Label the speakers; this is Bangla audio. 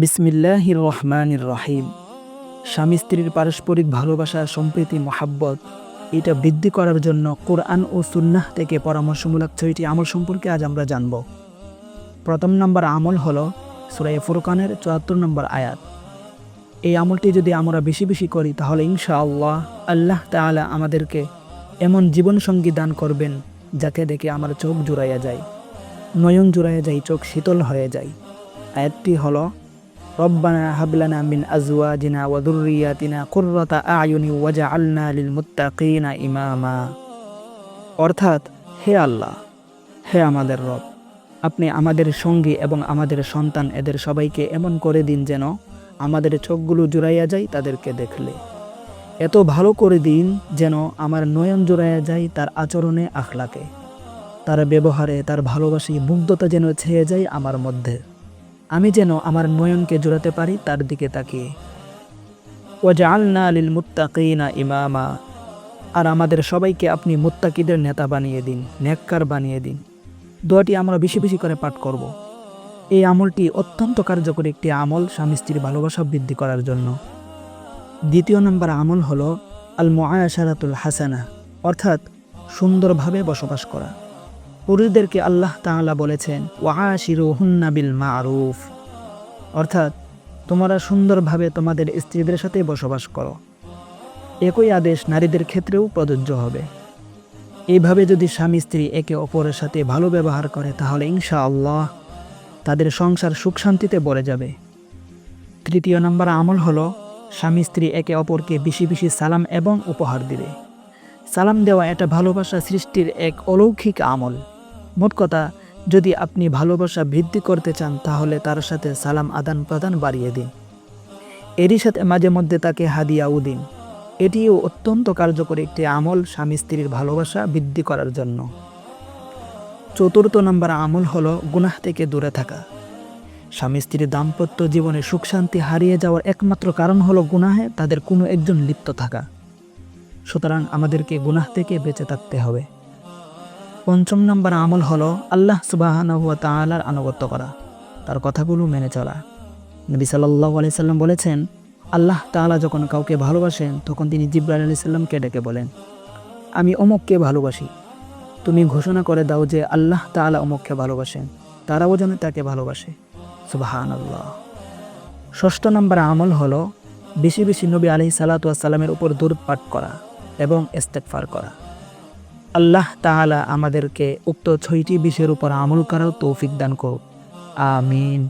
Speaker 1: বিসমিল্লাহির রহমানির রহিম। স্বামী স্ত্রীর পারস্পরিক ভালোবাসা, সম্প্রীতি, মহাব্বত, এটা বৃদ্ধি করার জন্য কোরআন ও সুন্নাহ থেকে পরামর্শমূলক ছয়টি আমল সম্পর্কে আজ আমরা জানব। প্রথম নম্বর আমল হলো সুরাই ফুরকানের চুয়াত্তর নম্বর আয়াত। এই আমলটি যদি আমরা বেশি বেশি করি, তাহলে ইনশাআল্লাহ আল্লাহ তাআলা আমাদেরকে এমন জীবনসঙ্গী দান করবেন যাকে দেখে আমার চোখ জুড়াইয়া যায়, নয়ন জুড়াইয়া যায়, চোখ শীতল হয়ে যায়। আয়াতটি হলো রব্বানা হাবলানা মিন আজওয়াজিনা ওয়া যুররিয়াতিনা কুররাতা আয়ুনি ওয়াজআলনা লিল মুত্তাকিনা ইমামা অর্থাৎ হে আল্লাহ, হে আমাদের রব, আপনি আমাদের সঙ্গী এবং আমাদের সন্তান এদের সবাইকে এমন করে দিন যেন আমাদের চোখগুলো জুড়াইয়া যায় তাদেরকে দেখলে। এত ভালো করে দিন যেন আমার নয়ন জুড়াইয়া যায় তার আচরণে, আখলাকে। তার ব্যবহারে, তার ভালোবাসি মুগ্ধতা যেন ছেয়ে যায় আমার মধ্যে। আমি যেন আমার নয়নকে জোড়াতে পারি তার দিকে তাকিয়ে। ওয়াজআলনা লিল মুত্তাকিনা ইমামা। আর আমাদের সবাইকে আপনি মুত্তাকিদের নেতা বানিয়ে দিন, নেককার বানিয়ে দিন। দোয়াটি আমরা বেশি বেশি করে পাঠ করব। এই আমলটি অত্যন্ত কার্যকরী একটি আমল স্বামী স্ত্রীর ভালোবাসা বৃদ্ধি করার জন্য। দ্বিতীয় নম্বর আমল হলো আল মুআশারাতুল হাসানা, অর্থাৎ সুন্দরভাবে বসবাস করা। পুরুষদেরকে আল্লাহ তাআলা বলেছেন ওয়াশিরু হুন্না বিল মারুফ। অর্থাৎ, তোমরা সুন্দরভাবে তোমাদের স্ত্রীদের সাথে বসবাস করো। একই আদেশ নারীদের ক্ষেত্রেও প্রযোজ্য হবে। এইভাবে যদি স্বামী স্ত্রী একে অপরের সাথে ভালো ব্যবহার করে, তাহলে ইনশাআল্লাহ তাদের সংসার সুখ শান্তিতে ভরে যাবে। তৃতীয় নম্বর আমল হলো, স্বামী স্ত্রী একে অপরকে বেশি বেশি সালাম এবং উপহার দিবে। সালাম দেওয়া এটা ভালোবাসা সৃষ্টির এক অলৌকিক আমল। মোট কথা, যদি আপনি ভালোবাসা বৃদ্ধি করতে চান, তাহলে তার সাথে সালাম আদান প্রদান বাড়িয়ে দিন। এরই সাথে মাঝে মধ্যে তাকে হাদিয়াও দিন। এটিও অত্যন্ত কার্যকরী একটি আমল স্বামী স্ত্রীর ভালোবাসা বৃদ্ধি করার জন্য। চতুর্থ নম্বর আমল হলো গুনাহ থেকে দূরে থাকা। স্বামী স্ত্রীর দাম্পত্য জীবনে সুখ শান্তি হারিয়ে যাওয়ার একমাত্র কারণ হলো গুনাহে তাদের কোনো একজন লিপ্ত থাকা। সুতরাং আমাদেরকে গুনাহ থেকে বেঁচে থাকতে হবে। পঞ্চম নম্বর আমল হলো আল্লাহ সুবাহান হুয়া তালার আনুগত্য করা, তার কথাগুলো মেনে চলা। নবী সাল্লাহ আলি সাল্লাম বলেছেন, আল্লাহ তাআলা যখন কাউকে ভালোবাসেন, তখন তিনি জিব্রাইল আলি সাল্লামকে ডেকে বলেন, আমি অমুককে ভালোবাসি। তুমি ঘোষণা করে দাও যে আল্লাহ তাআলা অমুককে ভালোবাসেন, তারাও যেন তাকে ভালোবাসে। সুবাহান আল্লাহ ষষ্ঠ নম্বর আমল হলো, বেশি বেশি নবী আলি সাল্লাতামের উপর দূর পাঠ করা এবং ইস্তেকফার করা। আল্লাহ তাআলা আমাদেরকে উক্ত ছয়টি বিষয়ের উপর আমল করার তৌফিক দান করুক। আমিন।